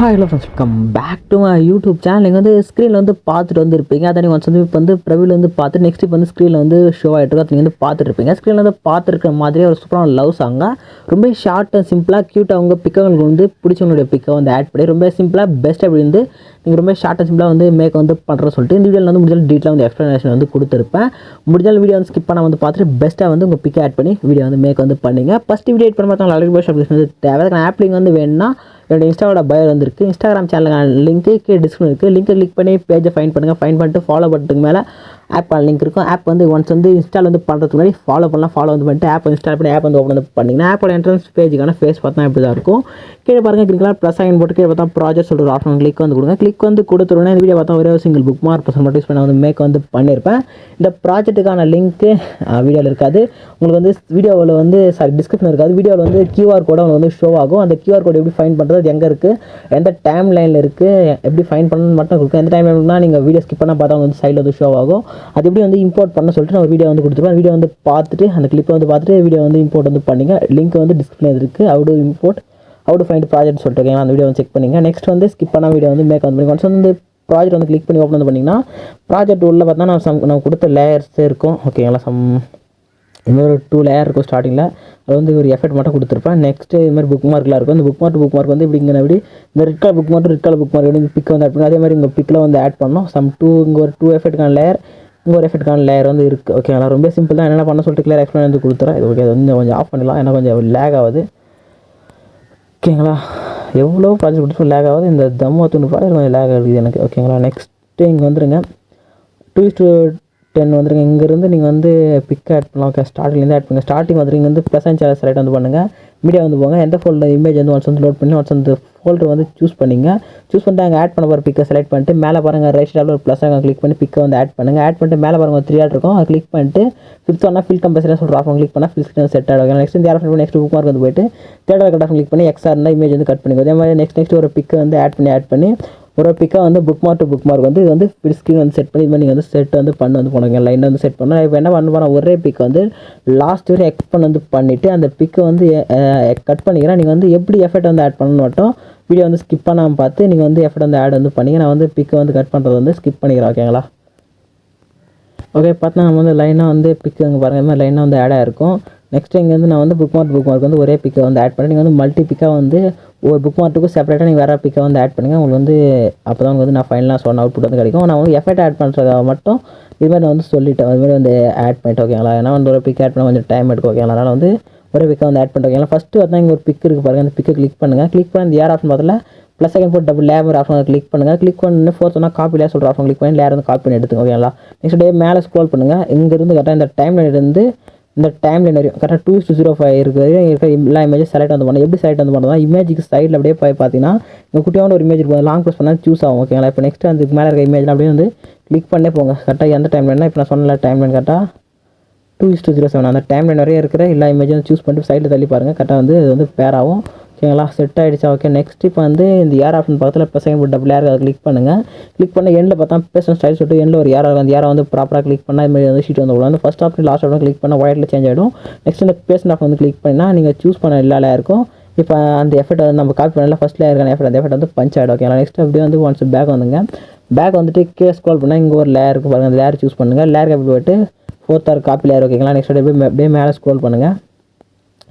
Hi hello friends come back to my YouTube channel நீங்கள் வந்து ஸ்க்ரீனில் வந்து பார்த்துட்டு வந்துருப்பீங்க. அதை நீங்கள் வந்து இப்போ வந்து ப்ரவியில் வந்து பார்த்து நெக்ஸ்ட் இப்போ வந்து ஸ்க்ரீனில் வந்து ஷோ ஆகிட்டு இருக்கு. அதை நீங்கள் வந்து பார்த்துருப்பீங்க ஸ்க்ரீனில் வந்து பார்த்துருக்க மாதிரி ஒரு சூப்பரான லவ் சாங்க ரொம்ப ஷார்ட் அண்ட் சிம்பிளாக க்யூட்டாக அவங்க பிக்கவங்களுக்கு வந்து பிடிச்சவங்களுடைய பிக்கை வந்து ஆட் பண்ணி ரொம்ப சிம்பிளாக பெஸ்ட் அப்படி வந்து நீங்கள் ரொம்ப ஷார்ட் அண்ட் சிம்பிளாக வந்து மேக் வந்து பண்ணுற சொல்லிட்டு இந்த வீடியோவில் வந்து முடிஞ்சால் டீட்டெயில் வந்து எக்ஸ்ப்ளனேஷன் வந்து கொடுத்துருப்பேன். முடிஞ்சால் வீடியோ வந்து ஸ்கிப் பண்ண வந்து பார்த்துட்டு பெஸ்ட்டாக வந்து உங்கள் பிக்கை ஆட் பண்ணி வீடியோ வந்து மேக் வந்து பண்ணிங்க. ஃபஸ்ட் வீடியோ எட் பண்ண பார்த்தா ஆல்ரெடி பாஷ் அப்ளிகேஷன் வந்து தேவை. ஆப் வந்து வேணும்னா என்னோட இன்ஸ்டாவோட பயோ வந்துருக்கு. இன்ஸ்டாகிராம் சேனலுக்கான லிங்க்கு கீழே டிஸ்கிரிப்ஷன் இருக்குது லிங்க்கை கிளிக் பண்ணி பேஜை ஃபைன் பண்ணுங்கள் ஃபைன் பண்ணிட்டு ஃபாலோ பண்ணுறதுக்கு மேலே ஆப் லிங்க் இருக்கும். ஆப் வந்து ஒன்ஸ் வந்து இன்ஸ்டால் வந்து பண்ணுறதுக்கு முன்னாடி ஃபாலோ பண்ணலாம். ஃபாலோ வந்து பண்ணிட்டு ஆப் இன்ஸ்டால் பண்ணி ஆப் வந்து ஓப்பன் வந்து பண்ணிங்கன்னா ஆப்போட என்ட்ரன்ஸ் பேஜுக்கான ஃபேஸ் பார்த்தா இப்படி தான் இருக்கும். கீழே பாருங்கள் கிளிக்கலாம் ப்ளஸ் சைன் போட்டு கீழே பார்த்தா ப்ராஜெக்ட் சொல்கிற ஆப்ஷன் கிளிக் வந்து கொடுங்க. கிளிக் வந்து கொடுத்துருவோன்னா இந்த வீடியோ பார்த்தா ஒரே ஒரு சிங்கிள் புக் மார்க் பர்சன் மட்டும் யூஸ் பண்ண வந்து மேக் வந்து பண்ணியிருப்பேன். இந்த ப்ராஜெக்ட்டுக்கான லிங்க்கு வீடியோவில் இருக்காது. உங்களுக்கு வந்து வீடியோவில் வந்து சாரி டிஸ்கிரிப்ஷன் இருக்காது. வீடியோவில் வந்து கியூஆர் கோடு உங்களுக்கு வந்து ஷோ ஆகும். அந்த கியூஆர் கோடு எப்படி ஃபைன் பண்ணுறது அது எங்கே இருக்குது எந்த டைம் லைனில் இருக்குது எப்படி ஃபைன் பண்ணணும்னு மட்டும் கொடுக்கும் எந்த டைம் லைன்னா நீங்கள் வீடியோ ஸ்கிப் பண்ணால் பார்த்தா வந்து சைடில் வந்து ஷோ ஆகும். அது எப்படி வந்து இம்போர்ட் பண்ண சொல்லிட்டு நான் ஒரு வீடியோ வந்து கொடுத்துருப்பேன். வீடியோ வந்து பார்த்துட்டு அந்த கிளிப்பை வந்து பார்த்துட்டு வீடியோ வந்து இம்போர்ட் வந்து பண்ணிங்க. லிங்க் வந்து டிஸ்கிரிப்ஷன் இருக்குது out import out find project சொல்லிட்டு இருக்கேன் அந்த வீடியோ வந்து செக் பண்ணிங்க. நெக்ஸ்ட் வந்து ஸ்கிப் பண்ணால் வீடியோ வந்து மேக் வந்து பண்ணி ஒன்ஸ் வந்து ப்ராஜெக்ட் வந்து கிளிக் பண்ணி ஓப்பன் வந்து பண்ணிங்கன்னா ப்ராஜெக்ட் உள்ள பார்த்தா நான் சம் நான் கொடுத்த லேயர்ஸே இருக்கும். ஓகேங்களா சம் இது மாதிரி ஒரு டூ லேயர் இருக்கும் ஸ்டார்டிங்கில் அது வந்து ஒரு எஃபெக்ட் மட்டும் கொடுத்துருப்பேன். நெக்ஸ்ட்டு இது மாதிரி புக் மார்க்லாம் இருக்கும். அந்த புக் மார்க் புக் மார்க் வந்து இப்படி இங்கே எப்படி இந்த red colour bookmark red colour bookmark எப்படி பிக் வந்து ஆட் பண்ணணும். அதே மாதிரி உங்கள் பிக்கில் வந்து ஆட் பண்ணோம் சம் டூ இங்கே ஒரு டூ எஃபெக்ட்டுக்கான லேயர் இங்கே ஒரு எஃபெக்ட்கான லேயர் வந்து இருக்குது ஓகேங்களா ரொம்ப சிம்பிள் தான். என்னென்ன பண்ண சொல்லிட்டு கிளியர் எக்ஸ்பிளைன் வந்து கொடுத்துறேன். இது ஓகே அது வந்து கொஞ்சம் ஆஃப் பண்ணிடலாம். ஏன்னா கொஞ்சம் லேக் ஆகுது. ஓகேங்களா எவ்வளோ ப்ராஜெக்ட் கொடுத்து லேக் ஆகுது? இந்த தம்ம துணு ப்ராஜெக்ட் கொஞ்சம் லேக் ஆகுது எனக்கு. ஓகேங்களா நெக்ஸ்ட்டு இங்கே வந்துருங்க. டூ டு டென் வந்துருங்க. இங்கேருந்து நீங்கள் வந்து பிக் ஆட் பண்ணலாம். ஓகே ஸ்டார்டிங்லேருந்து ஆட் பண்ணுங்கள் ஸ்டார்டிங் வந்துருங்க வந்து ப்ளஸ் அண்ட் செலக்ட் வந்து பண்ணுங்கள் மீடியா வந்து போங்க. எந்த ஃபோல்டர் இமேஜ் வந்து ஒன்ஸ் வந்து லோட் பண்ணி ஒன்ஸ் வந்து ஃபோல்டர் வந்து சூஸ் பண்ணிங்க. சூஸ் பண்ணிட்டு அங்கே ஆட் பண்ண போகிற பிக்கை செலக்ட் பண்ணிட்டு மேலே பாருங்கள் ரைட் சைடில் ஒரு ப்ளஸ் அங்கே கிளிக் பண்ணி பிக்கை வந்து ஆட் பண்ணுங்கள் ஆட் பண்ணிட்டு மேலே பாருங்கள் த்ரீ ஆட் இருக்கும். அதை கிளிக் பண்ணிட்டு ஃபிஃப்த் ஒன்னா ஃபில் கம்பல்சரி சொல்கிற ஆஃபன் கிளிக் பண்ணால் ஃபில் ஸ்க்ரீன் செட் ஆகும் நெக்ஸ்ட் இந்த ஆஃபன் நெக்ஸ்ட் புக் மார்க் வந்து போயிட்டு தேர்ட் கட் ஆஃப் கிளிக் பண்ணி எக்ஸ்ஆர் இருந்தால் இமேஜ் வந்து கட் பண்ணிக்கோ அதே மாதிரி நெக்ஸ்ட் நெக்ஸ்ட் ஒரு பிக்கை வந்து ஆட் பண்ணி ஆட் பண்ணி ஒரு பிக்காக வந்து bookmark to bookmark வந்து இது வந்து ஃபில் ஸ்க்ரீன் வந்து செட் பண்ணி இது நீங்கள் வந்து செட் வந்து பண்ண வந்து போனீங்க லைன் வந்து செட் பண்ணால் இப்போ என்ன பண்ண போனால் ஒரே பிக் வந்து லாஸ்ட் வரை எக்ஸ்பன் வந்து பண்ணிவிட்டு அந்த பிக்கை வந்து கட் பண்ணிக்கிறேன். நீங்கள் வந்து எப்படி எஃபெக்ட் வந்து ஆட் பண்ணணும் மட்டும் வீடியோ வந்து ஸ்கிப் பண்ணாமல் பார்த்து நீங்கள் வந்து எஃபர்ட் வந்து ஆட் வந்து பண்ணிங்க. நான் வந்து பிக்கை வந்து கட் பண்ணுறது வந்து ஸ்கிப் பண்ணிக்கிறேன் ஓகேங்களா ஓகே பார்த்தா நம்ம வந்து லைனாக வந்து பிக்கு அங்கே பாருங்கள் இந்த மாதிரி லைனாக வந்து ஆடாக இருக்கும் நெக்ஸ்ட் இங்கே வந்து நான் வந்து புக் மார்க் புக் மார்க் வந்து ஒரே பிக்கை வந்து ஆட் பண்ணி நீங்கள் வந்து மல்டி பிக்காக வந்து ஒரு புக் மார்க்குக்கும் செப்பரேட்டாக நீங்கள் வேறு பிக்கை வந்து ஆட் பண்ணுங்கள் உங்களுக்கு வந்து அப்போ தான் உங்களுக்கு வந்து நான் ஃபைனலாக சொன்ன அவுட்புட் வந்து கிடைக்கும். நான் வந்து எஃபெக்ட் ஆட் பண்ணுறதுக்காக மட்டும் இதுமாதிரி நான் வந்து சொல்லிட்டேன். அதுமாதிரி வந்து ஆட் பண்ணிட்டு ஓகேங்களா ஏன்னா வந்து ஒரு பிக் ஆட் பண்ண கொஞ்சம் டைம் எடுக்கும் ஓகேங்களா அதனால் வந்து ஒரே பிக்கை வந்து ஆட் பண்ணிட்டு ஃபஸ்ட்டு வந்து இங்கே ஒரு பிக் இருக்குது பாருங்கள் அந்த பிக்கை கிளிக் பண்ணுங்கள் கிளிக் பண்ணி இந்த ஏர் ஆப்ஷன் பார்த்தல ப்ளஸ் செகண்ட் போட்டு டபுள் லேபர் ஆப்ஷன் கிளிக் பண்ணுங்கள் கிளிக் பண்ணி ஃபோர்த் ஒன்றா காப்பி லேர் சொல்கிற ஆப்ஷன் கிளிக் பண்ணி லேர் வந்து காப்பி பண்ணி எடுத்துங்க ஓகேங்களா நெக்ஸ்ட் டே மேலே ஸ்க்ரோல் பண்ணுங்கள் இங்கேருந்து கரெக்டாக இந்த டைம் இருந்து இந்த டைம் லைன் வரையும் கரெக்டாக டூ டூ ஜீரோ ஃபைவ் இருக்குது இருக்கிற எல்லா இமேஜும் செலக்ட் வந்து பண்ணணும். எப்படி செலக்ட் வந்து பண்ணலாம் இமேஜுக்கு சைடில் அப்படியே போய் பார்த்தீங்கன்னா இங்கே குட்டியான ஒரு இமேஜ் இருக்கும். லாங் ப்ரெஸ் பண்ணால் சூஸ் ஆகும் ஓகேங்களா இப்போ நெக்ஸ்ட் அந்த மேலே இருக்க இமேஜில் அப்படியே வந்து கிளிக் பண்ணே போங்க. கரெக்டாக எந்த டைம் லைன்னா இப்போ நான் சொன்ன டைம் லைன் கரெக்டாக two is two zero seven அந்த டைம் நிறைய இருக்கிற எல்லா இமேஜும் சூஸ் பண்ணிட்டு சைடில் தள்ளி பாருங்கள் கரெக்டாக வந்து இது வந்து பேர் ஆகும். ஓகேங்களா செட் ஆகிடுச்சா ஓகே நெக்ஸ்ட் இப்போ வந்து இந்த ஏர் ஆப்ஷன் பக்கத்தில் இப்போ செகண்ட் டபுள் ஏர் அதை கிளிக் பண்ணுங்கள் கிளிக் பண்ண எண்டில் பார்த்தா பேசன் ஸ்டைல் சொல்லிட்டு எண்டில் ஒரு ஏர் அந்த ஏரை வந்து ப்ராப்பராக கிளிக் பண்ணால் இது மாதிரி வந்து ஷீட் வந்து விடும் first option last option click பண்ணால் ஒயரில் சேஞ்ச் ஆகிடும் நெக்ஸ்ட் இந்த பேசன் ஆஃப் வந்து கிளிக் பண்ணால் நீங்கள் சூஸ் பண்ண எல்லா லேயருக்கும் இப்போ அந்த எஃபெக்ட் வந்து நம்ம காப்பி பண்ணல. ஃபஸ்ட் இருக்கான எஃபெக்ட் அந்த எஃபெக்ட் வந்து பஞ்ச் ஆகிடும் ஓகேங்களா நெக்ஸ்ட் அப்படியே வந்து ஒன்ஸ் பேக் வந்துங்க. பேக் வந்துட்டு கீழே ஸ்க்ரோல் பண்ணால் இங்கே ஒரு லேயர் இருக்கும் பாருங்கள் அந்த லேயர் சூஸ் பண்ணுங்கள் லேயர் அப்படி போய்ட்டு ஃபோர்த் ஆர் காப்பி லேயர் ஓகேங்களா? நெக்ஸ்ட் அப்படியே அப்படியே மேலே ஸ்க்ரோல் பண்ணுங்கள்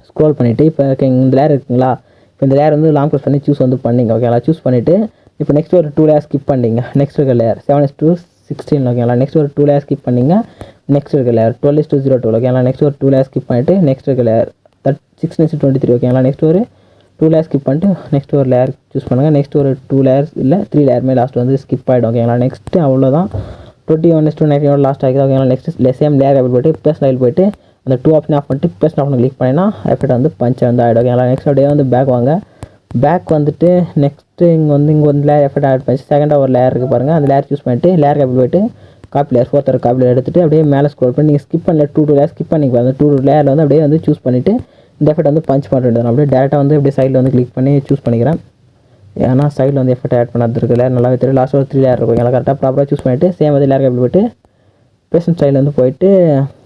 ஸ்க்ரோல் பண்ணிவிட்டு இப்போ ஓகே இந்த லேயர் இருக்குங்களா? இப்போ இந்த லேயர் வந்து லாங் க்ளோஸ் பண்ணி சூஸ் வந்து பண்ணிங்க ஓகேங்களா? சூஸ் பண்ணிவிட்டு இப்போ நெக்ஸ்ட் ஒரு டூ லேயர் ஸ்கிப் பண்ணிங்க. நெக்ஸ்ட் இருக்க layer seven is two sixteen ஓகேங்களா? நெக்ஸ்ட் ஒரு டூ லேயர் ஸ்கிப் பண்ணிங்க நெக்ஸ்ட் இருக்க layer twelve is two zero two ஓகேங்களா? நெக்ஸ்ட் ஒரு டூ லேயர் ஸ்கிப் பண்ணிவிட்டு நெக்ஸ்ட் இருக்க layer that six is twenty three ஓகேங்களா? நெக்ஸ்ட் ஒரு டூ லேயர் ஸ்கிப் பண்ணிட்டு நெக்ஸ்ட் ஒரு லேயர் சூஸ் பண்ணுங்கள் நெக்ஸ்ட் ஒரு டூ லேயர்ஸ் இல்லை த்ரீ லேயருமே லாஸ்ட் வந்து ஸ்கிப் ஆகிடும் ஓகேங்களா? நெக்ஸ்ட்டு அவ்வளோதான் twenty one two ninety last ஆகிது ஓகேங்களா நெக்ஸ்ட் சேம் லேயர் அப்படி போய்ட்டு ப்ளஸ் லைல் போய்ட்டு அந்த டூ ஆப்ஷன் ஆஃப் பண்ணிட்டு ப்ளஸ் ஆப்ஷன் கிளிக் பண்ணினா எஃபெக்ட் வந்து பஞ்சர் வந்து ஆகிடும் ஓகேங்களா நெக்ஸ்ட் அப்படியே வந்து பேக் வாங்க. பேக் வந்துட்டு நெக்ஸ்ட்டு இங்கே வந்து இங்கே வந்து லேயர் எஃபெக்ட் ஆட் பண்ணி செகண்டாக ஒரு லேயர் இருக்குது பாருங்கள் அந்த லேயர் சூஸ் பண்ணிட்டு லேயர் காப்பி போயிட்டு காப்பி லேயர் ஃபோர்த்தர் காப்பி லேயர் எடுத்துகிட்டு அப்படியே மேலே ஸ்க்ரோல் பண்ணி நீங்கள் ஸ்கிப் பண்ணல டூ டூ லேயர் ஸ்கிப் பண்ணி அந்த டூ லேயரில் வந்து அப்படியே வந்து சூஸ் பண்ணிவிட்டு இந்த எஃபெக்ட் வந்து பஞ்ச் பண்ணுறது அப்படியே டேரெக்டாக வந்து அப்படியே சைடில் வந்து கிளிக் பண்ணி சூஸ் பண்ணிக்கிறேன். ஏன்னா சைடில் வந்து எஃபர்ட் ஆட் பண்ணது இருக்குல்ல நல்லாவே தெரியும் லாஸ்ட் ஒரு த்ரீ லேயர் இருக்கும். எல்லாம் கரெக்டாக ப்ராப்பராக சூஸ் பண்ணிவிட்டு சேம் வந்து லேயர் காப்பி போயிட்டு பேஷன் ஸ்டைலில் வந்து போயிட்டு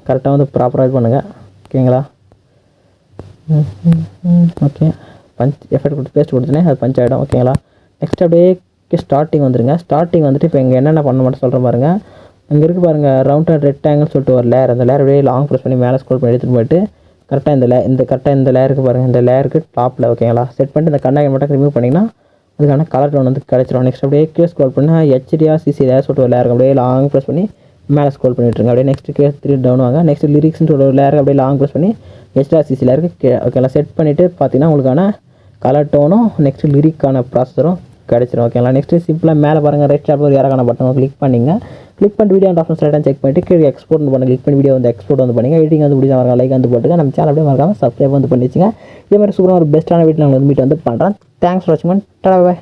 கரெக்டாக வந்து ப்ராப்பராக இது பண்ணுங்கள் ஓகேங்களா ஓகே பஞ்ச் எஃபர்ட் கொடுத்து பேஸ்ட் கொடுத்துனே அது பஞ்ச் ஆகிடும் ஓகேங்களா நெக்ஸ்ட் அப்படியே ஸ்டார்டிங் வந்துருங்க. ஸ்டார்டிங் வந்துட்டு இப்போ இங்கே என்னென்ன பண்ண மட்டும் சொல்கிறேன் பாருங்க. இங்கே இருக்குது பாருங்கள் ரவுண்ட் அண்ட் ரெட் ஆங்கிள் சொல்லிட்டு ஒரு லேயர் அந்த லேயர் அப்படியே லாங் ப்ரெஸ் பண்ணி மேலே ஸ்கோல் பண்ணி எடுத்துகிட்டு போயிட்டு கரெக்டாக இந்த லே இந்த கரெக்டாக இந்த லேயருக்கு பாருங்கள் இந்த லேயருக்கு டாப்பில் ஓகேங்களா செட் பண்ணிட்டு இந்த கண்ணாடி மட்டும் ரிமூவ் பண்ணிங்கன்னா அதுக்கான கலர் டோன் வந்து கிடச்சிரும். நெக்ஸ்ட் அப்படியே கீழே ஸ்க்ரோல் பண்ணால் ஹெச்டிஆர் சிசி லேயர் சொல்லிட்டு ஒரு லேயர் அப்படியே லாங் ப்ரெஸ் பண்ணி மேலே ஸ்க்ரோல் பண்ணிட்டுருங்க அப்படியே நெக்ஸ்ட் கீழே த்ரீ டவுன் வாங்க. நெக்ஸ்ட் லிரிக்ஸ்னு ஒரு லேயர் அப்படியே லாங் ப்ரெஸ் பண்ணி ஹெச்டிஆர் சிசி லேயருக்கு ஓகேங்களா செட் பண்ணிவிட்டு பார்த்தீங்கன்னா உங்களுக்கான கலர் டோனும் நெக்ஸ்ட் லிரிக்கான ப்ராசஸரும் கிடச்சிரும் ஓகேங்களா நெக்ஸ்ட் சிம்பிளாக மேலே பாருங்கள் ரெட் சைடில் ஒரு இறக்கான பட்டன் கிளிக் பண்ணிங்க. கிளிக் பண்ணி வீடியோ ஆப்ஷன் ஸ்லைட்டாக செக் பண்ணிட்டு கீழே எக்ஸ்போர்ட் பண்ணி கிளிக் பண்ணி வீடியோ வந்து எக்ஸ்போர்ட் வந்து பண்ணுங்க எடிட்டிங் வந்து பிடிச்சா வரங்க லைக் வந்து போட்டுங்க நம்ம சேனல் அப்படியே மறக்காமல் சப்ஸ்கிரைப் வந்து பண்ணிச்சுங்க இதே மாதிரி சூப்பராக ஒரு பெஸ்ட்டான வீட்டில் நாங்கள் வந்து மீட் வந்து பண்ணுறேன் தேங்க்ஸ் ஃபார் வாட்சிங் டா பாய்